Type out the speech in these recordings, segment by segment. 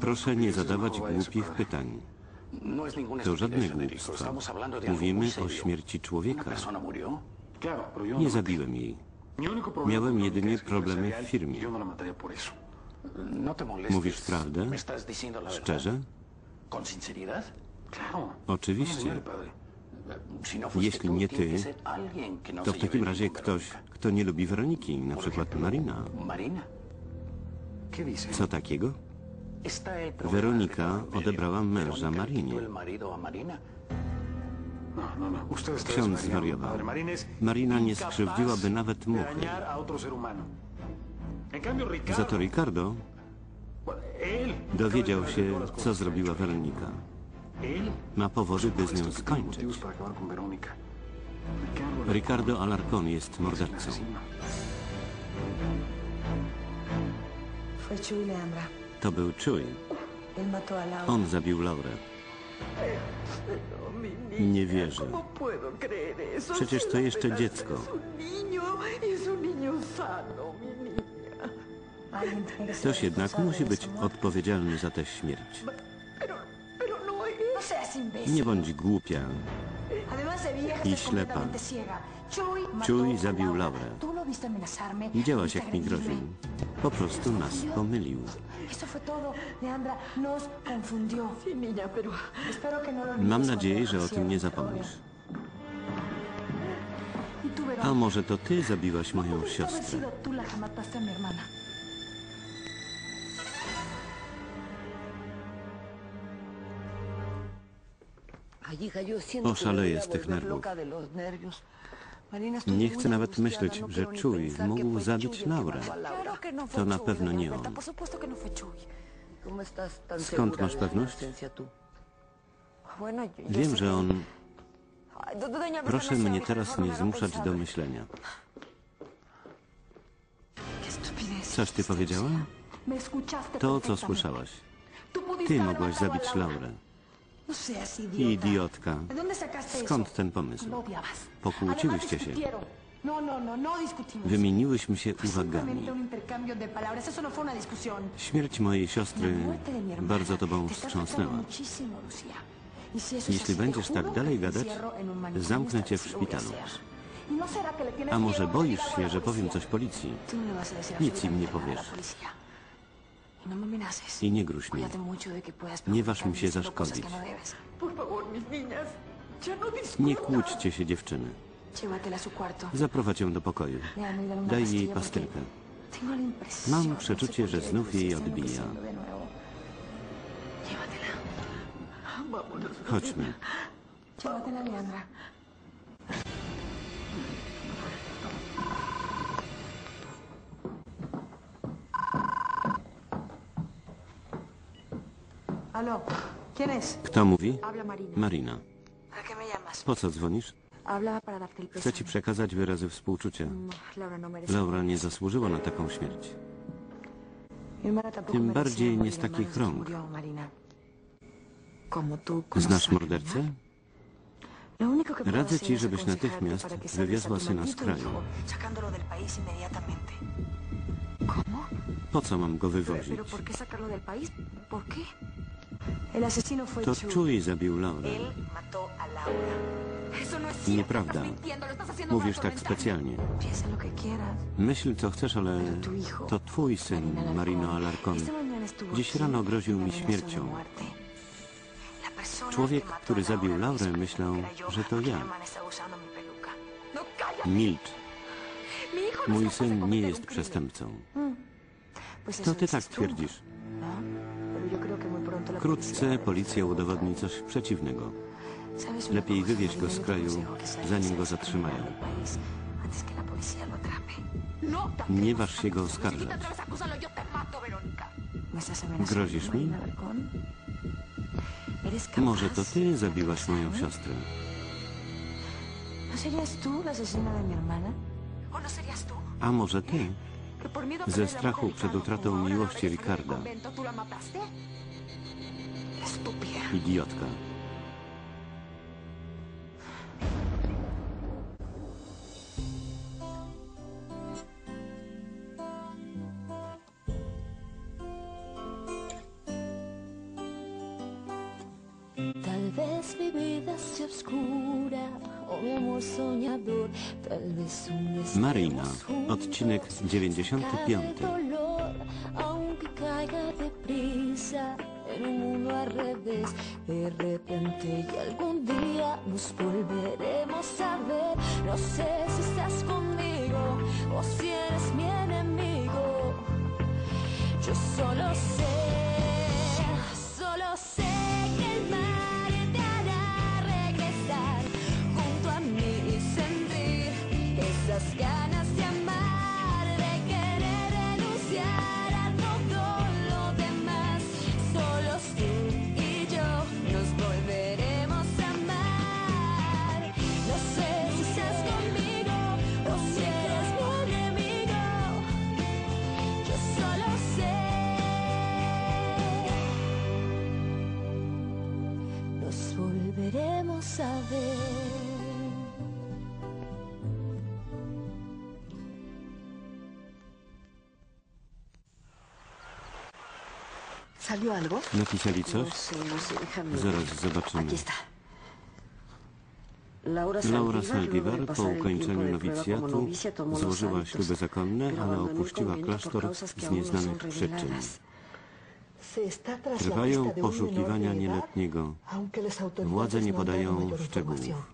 Proszę nie zadawać no głupich pytań. No To żadne głupstwa. Mówimy o śmierci człowieka. Nie no zabiłem jej. Miałem jedynie problemy w firmie. no. No. Mówisz prawdę? Szczerze? Oczywiście. Jeśli nie ty, To w takim razie ktoś, kto nie lubi Weroniki, na przykład Marina. Co takiego? Medio. odebrała męża Marinie. Ksiądz zwariował. Marina nie skrzywdziłaby nawet muchy. Za to Ricardo dowiedział się, co zrobiła. Weronika. Ma powody, by z nią skończyć. Ricardo, Alarcón jest mordercą. To był Chuy. On zabił Laurę. Nie wierzę. Przecież to jeszcze dziecko. Ktoś jednak musi być muerte. odpowiedzialny za tę śmierć. Nie bądź głupia. Es ślepa. Chuy, zabił Laura. Laurę. Widziałaś, jak mi groził. Po prostu nas pomylił. Mam nadzieję, że o tym nie zapomnisz. A może to ty zabiłaś moją ¿pudiste haber siostrę? Oszaleję z tych nerwów. Nie chcę nawet myśleć, no że Chuy mógł zabić Laurę. no To na pewno nie on. No fue Chuy. ¿Cómo estás tan Skąd masz pewność? Wiem, że on... Proszę mnie teraz nie zmuszać do myślenia. Coś ty powiedziała? To, co słyszałaś. Ty mogłaś zabić. Laurę. No. Idiotka. ¿De dónde sacaste Skąd ten pomysł? Pokłóciłyście się. No, no. Wymieniłyśmy się uwagami. Śmierć mojej siostry bardzo tobą wstrząsnęła. Y Jeśli będziesz tak dalej gadać, zamknę cię w szpitalu. Y A może boisz się, że powiem coś policji? Nic im nie powiesz. policía. Y no me amenaces. I nie gruź mnie. Nie waż mi się zaszkodzić. no no. Nie kłóćcie się, dziewczyny. Zaprowadź ją do pokoju. Daj jej pastylkę. Mam no przeczucie, że znów jej odbija. Chodźmy. Aló, ¿quién es? Kto mówi? Habla Marina. Marina. ¿Para qué me llamas? Po co dzwonisz? Habla para darte el Chcę ci przekazać wyrazy współczucia. No, Laura no merece. Laura nie zasłużyła na taką śmierć. Mi hermana tampoco Tym bardziej nie z en takich de rąk. murió Marina. Como tú, como Znasz mordercę? ¿verdad? Lo único que puedo Radzę hacer ci, es żebyś aconsejarte natychmiast para que salves wywiozła a tu syna z maldito kraju. hijo, Sacándolo del país inmediatamente. ¿Cómo? Po co mam go wywozić? ¿Pero por qué sacarlo del país? ¿Por qué? To Chuy. Zabił Laurę. No. Nieprawda. Mówisz tak specjalnie. Myśl co chcesz, ale to twój syn, Marino estuvo Dziś rano groził mi śmiercią. Człowiek, który zabił Laurę, myślał, że to ja. No. Milcz. No Mój syn nie jest przestępcą. Eso To ty tak twierdzisz. Wkrótce policja udowodni coś przeciwnego. ¿Sabes una Lepiej cosa? wywieź go z kraju, zanim go zatrzymają. No, Nie waż się go oskarżać. ¿Me estás amenazando, Grozisz mi? Może to ty zabiłaś moją siostrę. ¿No no? A może ty? Ze strachu przed utratą miłości Ricarda dupie. Idiotka. Tal Marina, odcinek 95. Dolor. En un mundo al revés, de repente y algún día nos volveremos a ver. No sé si estás conmigo o si eres mi enemigo. Yo solo sé, Napisali No coś? no sé, déjame Zaraz zobaczymy. Laura Saldivar po ukończeniu nowicjatu złożyła śluby zakonne, ale opuściła klasztor z no nieznanych przyczyn. Trwają poszukiwania nieletniego. Władze nie no podają szczegółów.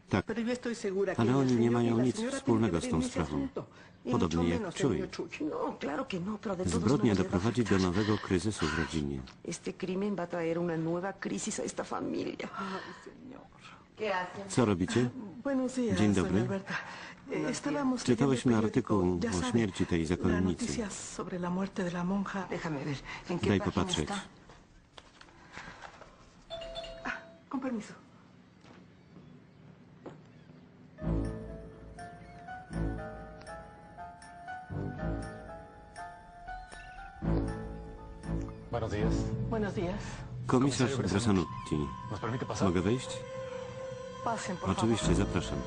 Tak. Ale oni nie mają nic wspólnego z tą sprawą. Y Podobnie jak Chuy. Chuy. No, no, todos Zbrodnia doprowadzi do nowego kryzysu w rodzinie. Co robicie? Dzień dobry. Eh, Czytałyśmy artykuł o śmierci tej zakonnicy. noticia sobre la muerte de la monja. Déjame ver, ¿en qué Daj popatrzeć. está? Con permiso. Buenos días. Buenos días. Komisarz Grasanutti. Mogę wejść? Pasen, por Oczywiście, zapraszam.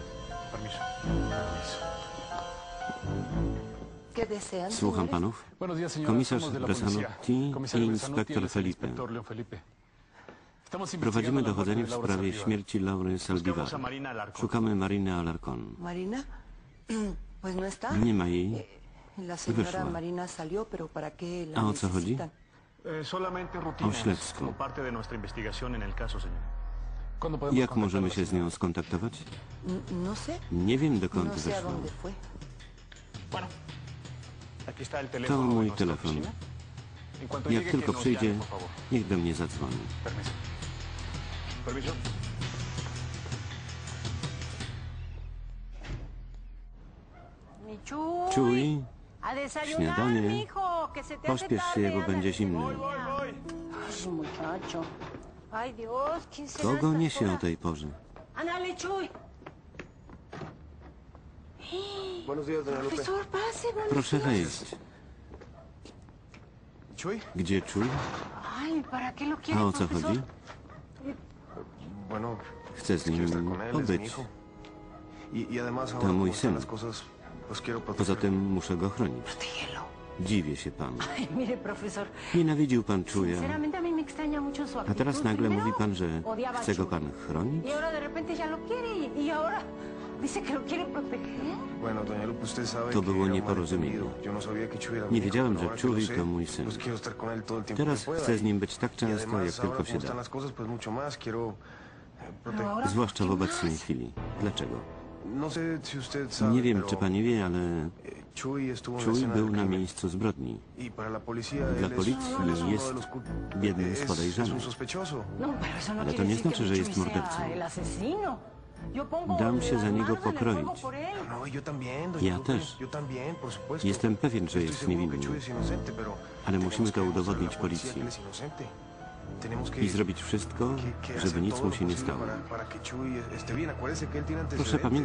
Słucham panów. Komisarz Grasanutti i inspektor Felipe. Prowadzimy dochodzenie w sprawie śmierci Laury Saldivar. Szukamy Mariny Alarcon. No. Nie ma jej. Señora Wyszła. Marina salió, pero ¿para qué la A o co chodzi? Eh, solamente rutinas, śledztwo. como parte de nuestra investigación en el caso, señor. ¿Cuándo podemos Jak możemy się z nią skontaktować? No sé. Nie wiem dokąd No sé a wyszła. dónde fue. Bueno, aquí está el teléfono To mój telefon. Jak tylko przyjdzie, niech do mnie zadzwoni. Permiso. Permiso. Mi Chuy, Czuj, a desayunar, śniadanie. mijo, que se te hace się, tarde, bo będzie zimno. Ay, muchacho. Ay, Dios, ¿quién será Kogo esta niesie o tej porze? Ándale, Chuy. Buenos días, doña Lupe. Profesor, pase, buenos Proszę días. wejść. Chuy, Gdzie czuj? Ay, ¿para qué lo quiere, A o co profesor? chodzi? bueno, Chcę z quiero estar nim con él, es mi pobyć. hijo. Y, y además como están las cosas, Poza tym muszę go chronić. Dziwię się panu. Nienawidził pan czuja. a teraz nagle mówi pan, że chce go pan chronić? Y y, y To było un nieporozumienie. no Nie wiedziałem, że Chuy to mój syn. Teraz chcę z nim być tak często, jak tylko się da. eh, Zwłaszcza w ¿qué obecnej chwili. Dlaczego? No Nie wiem, czy pani wie, ale Chuy był na miejscu zbrodni. Y Dla policji jest jednym z podejrzanych. No, no Ale to nie znaczy, że jest mordercą. Dam się za niego el pokroić. No, también, doña Ja też. Jestem pewien, że jest niewinny. Ale musimy to udowodnić policji. I zrobić wszystko, żeby nic mu się nie stało. Proszę pamiętać,